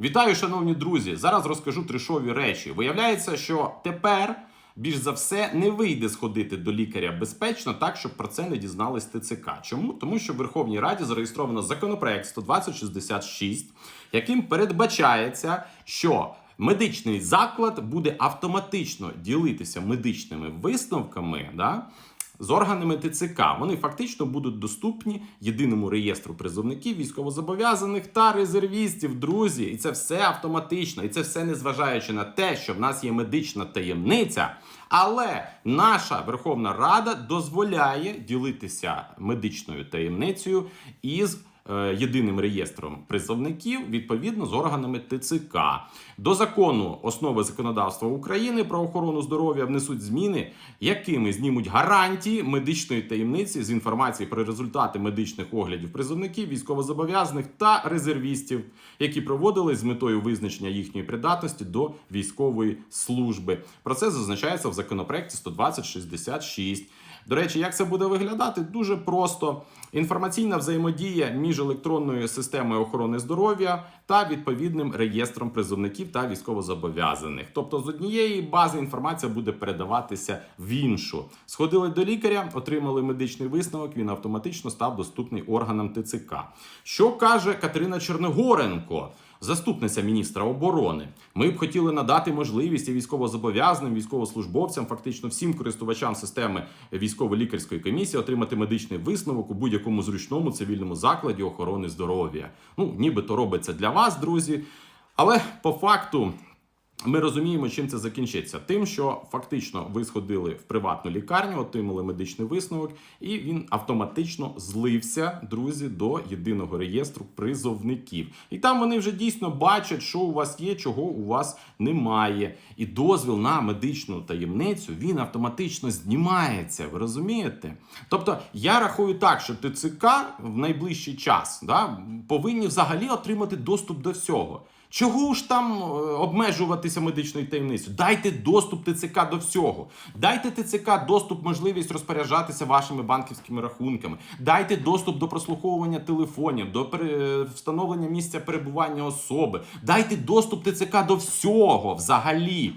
Вітаю, шановні друзі! Зараз розкажу трешові речі. Виявляється, що тепер більш за все не вийде сходити до лікаря безпечно, так щоб про це не дізнались ТЦК. Чому? Тому що в Верховній Раді зареєстровано законопроект 12066, яким передбачається, що медичний заклад буде автоматично ділитися медичними висновками. Да? З органами ТЦК. Вони фактично будуть доступні єдиному реєстру призовників, військовозобов'язаних та резервістів, друзі. І це все автоматично, і це все незважаючи на те, що в нас є медична таємниця. Але наша Верховна Рада дозволяє ділитися медичною таємницею із єдиним реєстром призовників відповідно з органами ТЦК. До закону основи законодавства України про охорону здоров'я внесуть зміни, якими знімуть гарантії медичної таємниці з інформації про результати медичних оглядів призовників, військовозобов'язаних та резервістів, які проводились з метою визначення їхньої придатності до військової служби. Про це зазначається в законопроекті 12066. До речі, як це буде виглядати? Дуже просто. Інформаційна взаємодія між електронною системою охорони здоров'я та відповідним реєстром призовників та військовозобов'язаних. Тобто з однієї бази інформація буде передаватися в іншу. Сходили до лікаря, отримали медичний висновок. Він автоматично став доступний органам ТЦК. Що каже Катерина Черногоренко? Заступниця міністра оборони, ми б хотіли надати можливість і військовозобов'язаним, військовослужбовцям, фактично всім користувачам системи військово-лікарської комісії отримати медичний висновок у будь-якому зручному цивільному закладі охорони здоров'я. Ну, нібито робиться для вас, друзі. Але по факту ми розуміємо, чим це закінчиться. Тим, що фактично ви сходили в приватну лікарню, отримали медичний висновок, і він автоматично злився, друзі, до єдиного реєстру призовників. І там вони вже дійсно бачать, що у вас є, чого у вас немає. І дозвіл на медичну таємницю він автоматично знімається. Ви розумієте? Тобто я рахую так, що ТЦК в найближчий час да, повинні взагалі отримати доступ до всього. Чого ж там е, обмежуватися медичною таємницею? Дайте доступ ТЦК до всього. Дайте ТЦК доступ, можливість розпоряджатися вашими банківськими рахунками. Дайте доступ до прослуховування телефонів, до пере- встановлення місця перебування особи. Дайте доступ ТЦК до всього взагалі.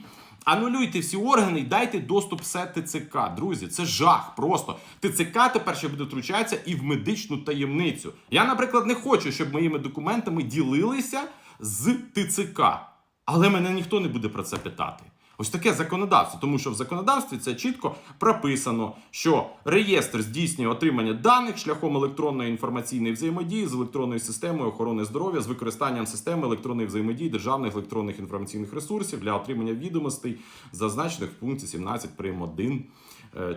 Анулюйте всі органи і дайте доступ все ТЦК. Друзі, це жах. Просто ТЦК тепер ще буде втручатися і в медичну таємницю. Я, наприклад, не хочу, щоб моїми документами ділилися з ТЦК. Але мене ніхто не буде про це питати. Ось таке законодавство, тому що в законодавстві це чітко прописано, що реєстр здійснює отримання даних шляхом електронної інформаційної взаємодії з електронною системою охорони здоров'я з використанням системи електронної взаємодії державних електронних інформаційних ресурсів для отримання відомостей, зазначених в пункті 17 прим. 1 е,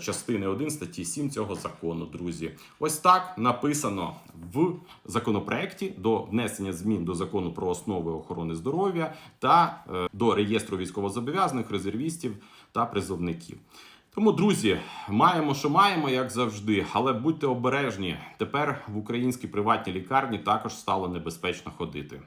частини 1 статті 7 цього закону, друзі. Ось так написано в законопроекті до внесення змін до закону про основи охорони здоров'я та е, до реєстру військовозобов'язаних, резервістів та призовників. Тому, друзі, маємо, що маємо, як завжди, але будьте обережні. Тепер в українській приватній лікарні також стало небезпечно ходити.